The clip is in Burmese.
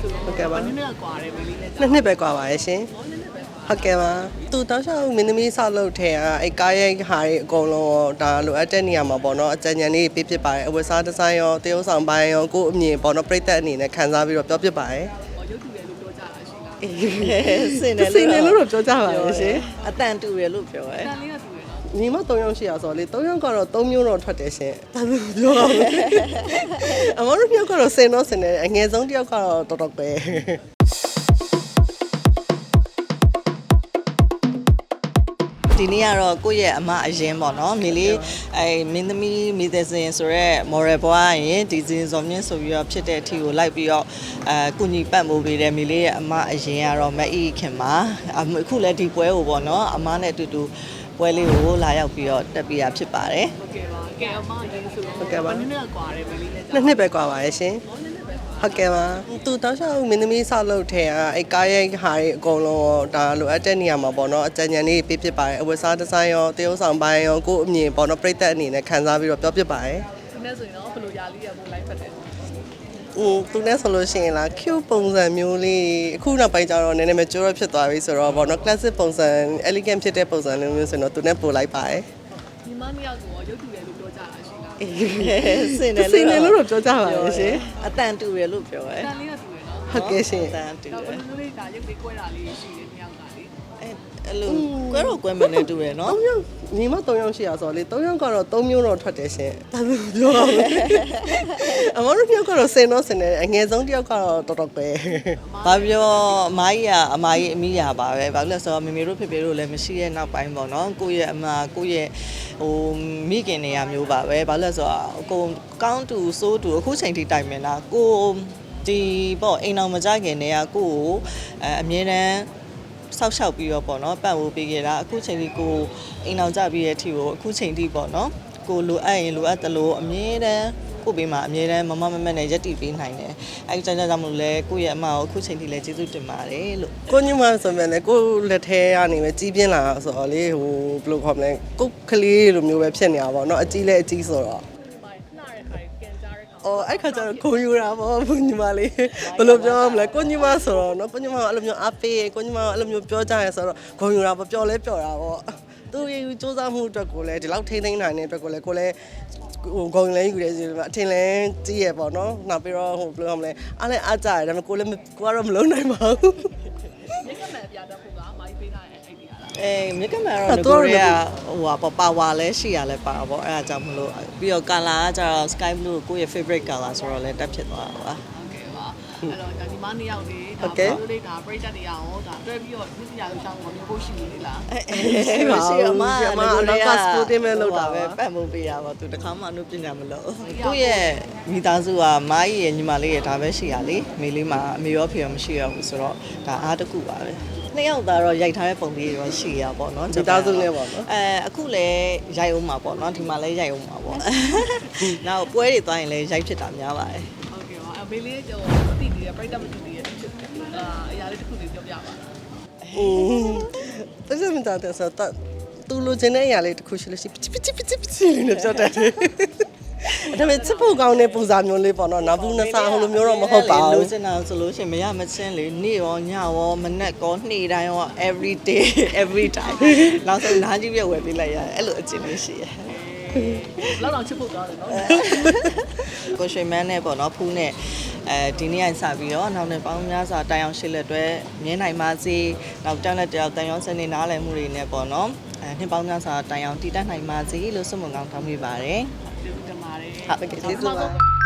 ဟုတ်ကဲ့ပါနည်းနည်းကွာတယ်မီလီနဲ့နှစ်နှစ်ပဲကွာပါရဲ့ရှင်ဟုတ်ကဲ့ပါသူတောက်လျှောက်မင်းသမီးဆောက်လုပ်ထဲကအဲကားရိုက်ဟာတွေအကုန်လုံးဒါလိုအပ်တဲ့နေရာမှာပေါ့နော်အကြံဉာဏ်လေးပြဖြစ်ပါတယ်အဝတ်စားဒီဇိုင်းရောတရုပ်ဆောင်ပိုင်းရောကိုယ်အမြင်ပေါ့နော်ပြိသက်အနေနဲ့ခန်းစားပြီးတော့ပြောဖြစ်ပါတယ်စင်တယ်လို့စင်တယ်လို့တော့ပြောကြပါရဲ့ရှင်အတန်တူရလို့ပြောရဲအတန်လေးက ညီမ3ယောက်ရှိရဆိုတော့လေ3ယောက်ကတော့3မျိုးတော့ထွက်တယ်ရှင်ဒါဆိုပြောရမယ်အမတို့မြောက်ကတော့စင်တော့စင်တယ်အငယ်ဆုံးတစ်ယောက်ကတော့တော်တော်ပဲဒီနေ့ကတော့ကိုယ့်ရဲ့အမအရင်ပေါ့နော်မိလေးအဲမင်းသမီးမိသက်စင်ဆိုရက် moral ဘွားရင်ဒီစင်စော်မြင့်ဆိုပြီးတော့ဖြစ်တဲ့အထီကိုလိုက်ပြီးတော့အဲကုညီပတ်မိုးပေးတယ်မိလေးရဲ့အမအရင်ကတော့မအီခင်ပါအခုလည်းဒီပွဲကိုပေါ့နော်အမနဲ့အတူတူ ပွဲလေးကိုလာရောက်ပြီးတော့တက်ပြရဖြစ်ပါတယ်။ဟုတ်ကဲ့ပါ။ကဲအမဒီဆိုတော့ဟုတ်ကဲ့ပါ။နည်းနည်းကွာတယ်ပဲလေးနဲ့။နည်းနည်းပဲကွာပါတယ်ရှင်။ဟုတ်ကဲ့ပါသူတောက်လျှောက်မင်းသမီးဆောက်လုပ်ထဲကအဲကားရိုက်ဟာတွေအကုန်လုံးဒါလိုအပ်တဲ့နေရာမှာပေါ့နော်အကြံဉာဏ်လေးပြပြပါတယ်အဝတ်စားဒီဇိုင်းရောတရုပ်ဆောင်ပိုင်းရောကိုယ့်အမြင်ပေါ့နော်ပြိသက်အနေနဲ့ခန်းစားပြီးတော့ပြောပြပါတယ်ဒီနေ့ဆိုရင်တော့ဘယ်လိုຢာလေးရဖို့လိုက်ဖက်တယ် อืมသူနဲ့ဆိုလို့ရှိရင်လား cute ပုံစံမျိုးလေးအခုနောက်ပိုင်းကျတော့နည်းနည်းမကျောရဖြစ်သွားပြီဆိုတော့ဗောနော် classic ပုံစံ elegant ဖြစ်တဲ့ပုံစံလေးမျိုးဆိုတော့သူနဲ့ပို့လိုက်ပါတယ်ဒီမနှစ်ယောက်ကိုရုပ်တူတယ်လို့ပြောကြတာရှိလားစင်တယ်စင်တယ်လို့တော့ပြောကြပါရဲ့ရှင်အတန်တူတယ်လို့ပြောရဲတန်လေးကတူတယ်နော်ဟုတ်ကဲ့ရှင်အတန်တူတော့ဘတယ်ယ်လိုလေးဒါရုပ်လေးကွဲတာလေးရှိတယ်နှစ်ယောက်ကလေအဲအဲ့လို ကွဲတော့ကွဲမနေတူရယ်နော်3ယောက်ညီမ3ယောက်ရှိရဆိုတော့လေ3ယောက်ကတော့3မျိုးတော့ထွက်တယ်ရှင်ဒါဆိုပြောရမယ်အမတို့မြောက်ကတော့စင်တော့စင်တယ်အငယ်ဆုံးတစ်ယောက်ကတော့တော်တော်ပဲဘာပြောအမကြီးကအမကြီးအမိရပါပဲဘာလို့လဲဆိုတော့မေမေတို့ဖေဖေတို့လည်းမရှိရဲ့နောက်ပိုင်းပေါ့နော်ကိုယ့်ရဲ့အမကိုယ့်ရဲ့ဟိုမိခင်နေရမျိုးပါပဲဘာလို့လဲဆိုတော့အကုန်ကောင်းတူစိုးတူအခုချိန်ထိတိုင်မင်တာကိုဒီပေါ့အိမ်အောင်မကြခင်နေရကိုကိုအဲအမြဲတမ်း ဆောက်ရှောက်ပြီးတော့ပေါ့နော်ပတ်ဖို့ပေးခဲ့တာအခုချိန်ထိကိုအိမ်အောင်ကြပြီးတဲ့အထိကိုအခုချိန်ထိပေါ့နော်ကိုလိုအပ်ရင်လိုအပ်တယ်လို့အမြဲတမ်းကိုပေးမှာအမြဲတမ်းမမမမနဲ့ရက်တည်ပေးနိုင်တယ်အဲဒီကြောင့်ကြောင့်မလို့လဲကိုယ့်ရဲ့အမကိုအခုချိန်ထိလည်းကျေးဇူးတင်ပါတယ်လို့ကိုညီမဆိုမြဲလေကိုလက်ထဲကနေပဲကြီးပြင်းလာတာဆိုတော့လေဟိုဘယ်လိုခေါ်မလဲကိုကလေးလိုမျိုးပဲဖြစ်နေတာပေါ့နော်အကြီးလဲအကြီးဆိုတော့ အော်အဲ့ခါကျတော့ကိုယူတာပေါ့ဘုညီမလေးဘယ်လိုပြောမလဲကိုညီမဆိုတော့နော်ကိုညီမကအဲ့လိုမျိုးအားပေးရင်ကိုညီမကအဲ့လိုမျိုးပြောကြရဲဆိုတော့ကိုယူတာပေါ့ပျော်လဲပျော်တာပေါ့သူရေစူးစမ်းမှုအတွက်ကိုလည်းဒီလောက်ထိမ့်သိမ့်နိုင်တဲ့အတွက်ကိုလည်းကိုလည်းဟိုဂုံလဲယူတယ်ဆိုတော့အထင်လဲကြီးရပေါ့နော်နောက်ပြီးတော့ဟိုဘယ်လိုမလဲအားလဲအားကြရတယ်ဒါပေမဲ့ကိုလည်းကိုကတော့မလုံးနိုင်ပါဘူး အဲမြက်ကမှန်အဲ့တော့တော့ဒီကိုရီးယားဟိုဟာပေါ့ပါဝါလဲရှိရလဲပါတာပေါ့အဲ့ဒါကြောင့်မလို့ပြီးတော့ color ကကျတော့ sky blue ကိုယ့်ရဲ့ favorite color ဆိုတော့လဲတက်ဖြစ်သွားတာပါဟုတ်ကဲ့ပါအဲ့တော့ဒါဒီမနှစ်ယောက်လေးဟုတ်ဒါကဲ့ဘယ်လိုလေးဒါပြိတ္တတွေအောင်ဒါတွဲပြီးတော့မြစ်စရာလို့ရှောင်းလို့မျိုးဖို့ရှိနေလားအဲရှိပါဘူးရှိအမဒီအမအနောက်က sporting ပဲလုပ်တာပါပဲပတ်မှုပေးရပါသူတခါမှအနုပညာမလုပ်ကိုယ့်ရဲ့မိသားစုကမားကြီးရဲ့ညီမလေးရဲ့ဒါပဲရှိရလေမိလေးမှာအမေရောဖေရောမရှိရဘူးဆိုတော့ဒါအားတစ်ခုပါပဲ နှစ်ယောက်သားတော့ရိုက်ထားတဲ့ပုံလေးရောရှိရပါတော့เนาะ မိသားစုနဲ့ပေါ့နော် အဲအခုလည်းရိုက်အောင်မှာပေါ့เนาะဒီမှာလည်းရိုက်အောင်မှာပေါ့နောက်ပွဲတွေသွားရင်လည်းရိုက်ဖြစ်တာများပါတယ် ဟုတ်ကဲ့ပါအဲ့မေလေးကျော်တည်တည်ရပြိတ္တမတည်တည်ရအာအရာလေးတစ်ခုလေးပြောပြပါ อืมပတ်စံမတာတဲ့ဆိုတော့သူလိုချင်တဲ့အရာလေးတစ်ခုရှိလို့ရှိပချပချပချပချလေးနဲ့ပြောတတ်တယ် ဒါပေမဲ့ချစ်ဖို့ကောင်းတဲ့ပုံစံမျိုးလေးပေါ့နော်နဘူးနဆာဟိုလိုမျိုးတော့မဟုတ်ပါလိုဘူးချင်တာဆိုလို့ရှိရင်မရမချင်းလေနေ့ရောညရောမနက်ကောနေ့တိုင်းရော every day every time နောက်ဆုံးနားကြီးပြဝယ်ပေးလိုက်ရတယ်အဲ့လိုအကျင့်လေးရှိရတယ်လောက်တော့ချစ်ဖို့ကောင်းတယ်နော်ကိုရွှေမန်းနဲ့ပေါ့နော်ဖူးနဲ့အဲဒီနေ့ကစပြီးတော့နောက်နေ့ပေါင်းများစွာတိုင်အောင်ရှိလက်တွေမြင်းနိုင်ပါစေနောက်တောင်းလက်တယောက်တိုင်အောင်စနေနားလည်မှုတွေနဲ့ပေါ့နော်အဲနှစ်ပေါင်းများစွာတိုင်အောင်တည်တတ်နိုင်ပါစေလို့ဆုမွန်ကောင်းတောင်းပေးပါတယ် ကျေးဇူးတင်ပါတယ်ဟုတ်ကဲ့ကျေးဇူးပါ